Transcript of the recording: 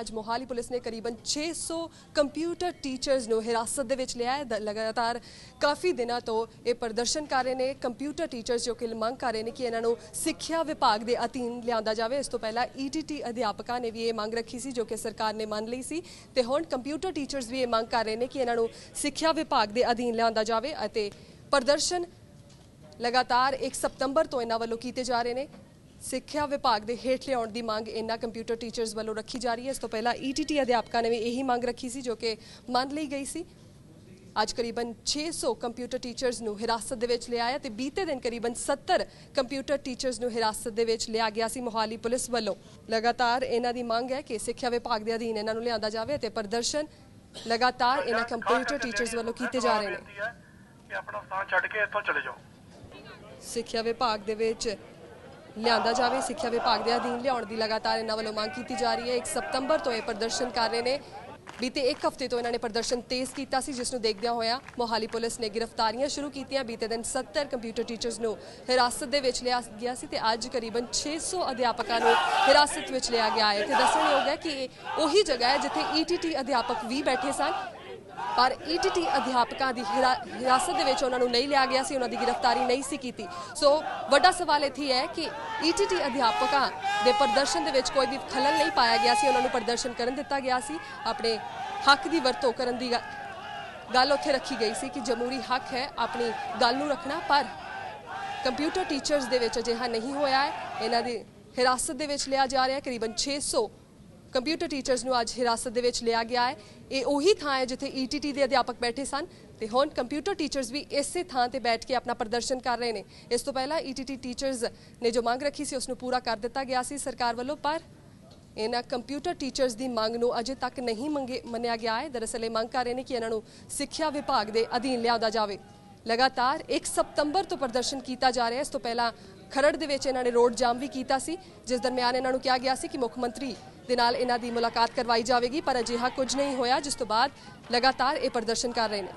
ਅੱਜ ਮੋਹਾਲੀ ਪੁਲਿਸ ਨੇ ਕਰੀਬਨ 600 computer teachers ਨੂੰ ਹਿਰਾਸਤ ਦੇ ਵਿੱਚ ਲਿਆ ਹੈ। ਲਗਾਤਾਰ ਕਾਫੀ ਦਿਨਾਂ ਤੋਂ ਇਹ ਪ੍ਰਦਰਸ਼ਨ ਕਰ ਰਹੇ ਨੇ, ਕੰਪਿਊਟਰ ਟੀਚਰਸ, ਜੋ ਕਿ ਮੰਗ ਕਰ ਰਹੇ ਨੇ ਕਿ ਇਹਨਾਂ ਨੂੰ ਸਿੱਖਿਆ ਵਿਭਾਗ ਦੇ ਅਧੀਨ ਲਿਆਂਦਾ ਜਾਵੇ। ਇਸ ਤੋਂ ਪਹਿਲਾਂ ਈਟੀਟੀ ਅਧਿਆਪਕਾਂ ਨੇ ਵੀ ਇਹ ਮੰਗ ਰੱਖੀ ਸੀ, ਜੋ ਕਿ ਸਰਕਾਰ ਨੇ ਮੰਨ ਲਈ ਸੀ। ਤੇ ਹੁਣ ਕੰਪਿਊਟਰ ਟੀਚਰਸ ਵੀ ਇਹ ਮੰਗ ਕਰ ਰਹੇ ਨੇ ਕਿ ਇਹਨਾਂ ਨੂੰ ਸਿੱਖਿਆ ਵਿਭਾਗ ਦੇ ਅਧੀਨ ਲਿਆਂਦਾ ਜਾਵੇ ਅਤੇ ਪ੍ਰਦਰਸ਼ਨ ਲਗਾਤਾਰ 1 ਸਤੰਬਰ ਤੋਂ ਇਹਨਾਂ ਵੱਲੋਂ ਕੀਤੇ ਜਾ ਰਹੇ ਨੇ। ਸਿੱਖਿਆ ਵਿਭਾਗ ਦੇ ਹੇਠ ਲਿਆਉਣ ਦੀ ਮੰਗ ਇਹਨਾਂ ਕੰਪਿਊਟਰ ਟੀਚਰਸ ਵੱਲੋਂ ਰੱਖੀ ਜਾ ਰਹੀ ਹੈ। ਇਸ ਤੋਂ ਪਹਿਲਾਂ ਈਟੀਟੀ ਅਧਿਆਪਕਾਂ ਨੇ ਵੀ ਇਹੀ ਮੰਗ ਰੱਖੀ ਸੀ ਜੋ ਕਿ ਮੰਨ ਲਈ ਗਈ ਸੀ। ਅੱਜ ਕਰੀਬਨ 600 ਕੰਪਿਊਟਰ ਟੀਚਰਸ ਨੂੰ ਹਿਰਾਸਤ ਦੇ ਵਿੱਚ ਲਿਆ ਹੈ ਤੇ ਬੀਤੇ ਦਿਨ ਕਰੀਬਨ 70 ਕੰਪਿਊਟਰ ਟੀਚਰਸ ਨੂੰ ਹਿਰਾਸਤ ਦੇ ਵਿੱਚ ਲਿਆ ਗਿਆ ਸੀ ਮੋਹਾਲੀ ਪੁਲਿਸ ਵੱਲੋਂ। ਲਗਾਤਾਰ ਇਹਨਾਂ ਦੀ ਮੰਗ ਹੈ ਕਿ ਸਿੱਖਿਆ ਵਿਭਾਗ ਦੇ ਅਧੀਨ ਇਹਨਾਂ ਨੂੰ ਲਿਆਂਦਾ ਜਾਵੇ ਤੇ ਪ੍ਰਦਰਸ਼ਨ ਲਗਾਤਾਰ ਇਹਨਾਂ ਕੰਪਿਊਟਰ ਟੀਚਰਸ ਵੱਲੋਂ ਕੀਤੇ ਜਾ ਰਹੇ ਨੇ। ਬੇਨਤੀ ਹੈ ਕਿ ਆਪਣਾ ਸਥਾਨ ਛੱਡ ਕੇ ਇੱਥੋਂ ਚਲੇ ਜਾਓ। ਸਿੱਖਿਆ ਵਿਭਾਗ ਦੇ ਵਿੱਚ ਲਿਆਂਦਾ ਜਾਵੇ, ਸਿੱਖਿਆ ਵਿਭਾਗ ਦੇ ਅਧੀਨ ਲਿਆਉਣ ਦੀ ਲਗਾਤਾਰ ਇਹਨਾਂ ਵੱਲੋਂ ਮੰਗ ਕੀਤੀ ਜਾ ਰਹੀ ਹੈ। 1 ਸਤੰਬਰ ਤੋਂ ਇਹ ਪ੍ਰਦਰਸ਼ਨ ਕਰ ਰਹੇ ਨੇ। ਬੀਤੇ ਇੱਕ ਹਫ਼ਤੇ ਤੋਂ ਇਹਨਾਂ ਨੇ ਪ੍ਰਦਰਸ਼ਨ ਤੇਜ਼ ਕੀਤਾ ਸੀ, ਜਿਸ ਨੂੰ ਦੇਖਦਿਆਂ ਹੋਇਆ ਮੋਹਾਲੀ ਪੁਲਿਸ ਨੇ ਗ੍ਰਿਫਤਾਰੀਆਂ ਸ਼ੁਰੂ ਕੀਤੀਆਂ। ਬੀਤੇ ਦਿਨ 70 ਕੰਪਿਊਟਰ ਟੀਚਰਸ ਨੂੰ ਹਿਰਾਸਤ ਦੇ ਵਿੱਚ ਲਿਆ ਗਿਆ ਸੀ ਤੇ ਅੱਜ ਕਰੀਬਨ 600 ਅਧਿਆਪਕਾਂ ਨੂੰ ਹਿਰਾਸਤ ਵਿੱਚ ਲਿਆ ਗਿਆ ਹੈ। ਤੇ ਦੱਸਣਯੋਗ ਹੈ ਕਿ ਇਹ ਉਹੀ ਜਗ੍ਹਾ ਹੈ ਜਿੱਥੇ ਈਟੀਟੀ ਅਧਿਆਪਕ ਵੀ ਬੈਠੇ ਸਨ। ਪਰ ਈਟੀਟੀ ਅਧਿਆਪਕਾਂ ਦੀ ਹਿਰਾ- ਹਿਰਾਸਤ ਦੇ ਵਿੱਚ ਉਹਨਾਂ ਨੂੰ ਨਹੀਂ ਲਿਆ ਗਿਆ ਸੀ, ਉਹਨਾਂ ਦੀ ਗ੍ਰਿਫਤਾਰੀ ਨਹੀਂ ਸੀ ਕੀਤੀ। ਸੋ ਵੱਡਾ ਸਵਾਲ ਇੱਥੇ ਹੈ ਕਿ ਈਟੀਟੀ ਅਧਿਆਪਕਾਂ ਦੇ ਪ੍ਰਦਰਸ਼ਨ ਦੇ ਵਿੱਚ ਕੋਈ ਵੀ ਖਲਲ ਨਹੀਂ ਪਾਇਆ ਗਿਆ ਸੀ, ਉਹਨਾਂ ਨੂੰ ਪ੍ਰਦਰਸ਼ਨ ਕਰਨ ਦਿੱਤਾ ਗਿਆ ਸੀ। ਆਪਣੇ ਹੱਕ ਦੀ ਵਰਤੋਂ ਕਰਨ ਦੀ ਗੱਲ ਉੱਥੇ ਰੱਖੀ ਗਈ ਸੀ ਕਿ ਜਮਹੂਰੀ ਹੱਕ ਹੈ ਆਪਣੀ ਗੱਲ ਨੂੰ ਰੱਖਣਾ, ਪਰ ਕੰਪਿਊਟਰ ਟੀਚਰਸ ਦੇ ਵਿੱਚ ਅਜਿਹਾ ਨਹੀਂ ਹੋਇਆ ਹੈ। ਇਹਨਾਂ ਦੀ ਹਿਰਾਸਤ ਦੇ ਵਿੱਚ ਲਿਆ ਜਾ ਰਿਹਾ ਹੈ। ਕਰੀਬਨ 600 ਕੰਪਿਊਟਰ ਟੀਚਰਸ ਨੂੰ ਅੱਜ ਹਿਰਾਸਤ ਦੇ ਵਿੱਚ ਲਿਆ ਗਿਆ ਹੈ। ਇਹ ਉਹੀ ਥਾਂ ਹੈ ਜਿੱਥੇ ਈਟੀਟੀ ਦੇ ਅਧਿਆਪਕ ਬੈਠੇ ਸਨ ਤੇ ਹੁਣ ਕੰਪਿਊਟਰ ਟੀਚਰਸ ਵੀ ਇਸੇ ਥਾਂ ਤੇ ਬੈਠ ਕੇ ਆਪਣਾ ਪ੍ਰਦਰਸ਼ਨ ਕਰ ਰਹੇ ਨੇ। ਇਸ ਤੋਂ ਪਹਿਲਾਂ ਈਟੀਟੀ ਟੀਚਰਸ ਨੇ ਜੋ ਮੰਗ ਰੱਖੀ ਸੀ, ਉਸ ਨੂੰ ਪੂਰਾ ਕਰ ਦਿੱਤਾ ਗਿਆ ਸੀ ਸਰਕਾਰ ਵੱਲੋਂ, ਪਰ ਇਹਨਾਂ ਕੰਪਿਊਟਰ ਟੀਚਰਸ ਦੀ ਮੰਗ ਨੂੰ ਅਜੇ ਤੱਕ ਨਹੀਂ ਮੰਗੇ ਮੰਨਿਆ ਗਿਆ ਹੈ। ਦਰਅਸਲ ਇਹ ਮੰਗ ਕਰ ਰਹੇ ਨੇ ਕਿ ਇਹਨਾਂ ਨੂੰ ਸਿੱਖਿਆ ਵਿਭਾਗ ਦੇ ਅਧੀਨ ਲਿਆਂਦਾ ਜਾਵੇ। ਲਗਾਤਾਰ 1 ਸਤੰਬਰ ਤੋਂ ਪ੍ਰਦਰਸ਼ਨ ਕੀਤਾ ਜਾ ਰਿਹਾ ਹੈ। ਇਸ ਤੋਂ ਪਹਿਲਾਂ ਖਰੜ ਦੇ ਵਿੱਚ ਇਹਨਾਂ ਨੇ ਰੋਡ ਜਾਮ ਵੀ ਕੀਤਾ ਸੀ, ਜਿਸ ਦਰਮਿਆਨ ਇਹਨਾਂ ਨੂੰ ਕਿਹਾ ਗਿਆ ਸੀ ਕਿ ਮੁੱਖ ਮੰਤਰੀ ਦੇ ਨਾਲ ਇਹਨਾਂ ਦੀ ਮੁਲਾਕਾਤ ਕਰਵਾਈ ਜਾਵੇਗੀ, ਪਰ ਅਜਿਹਾ ਕੁਝ ਨਹੀਂ ਹੋਇਆ, ਜਿਸ ਤੋਂ ਬਾਅਦ ਲਗਾਤਾਰ ਇਹ ਪ੍ਰਦਰਸ਼ਨ ਕਰ ਰਹੇ ਨੇ।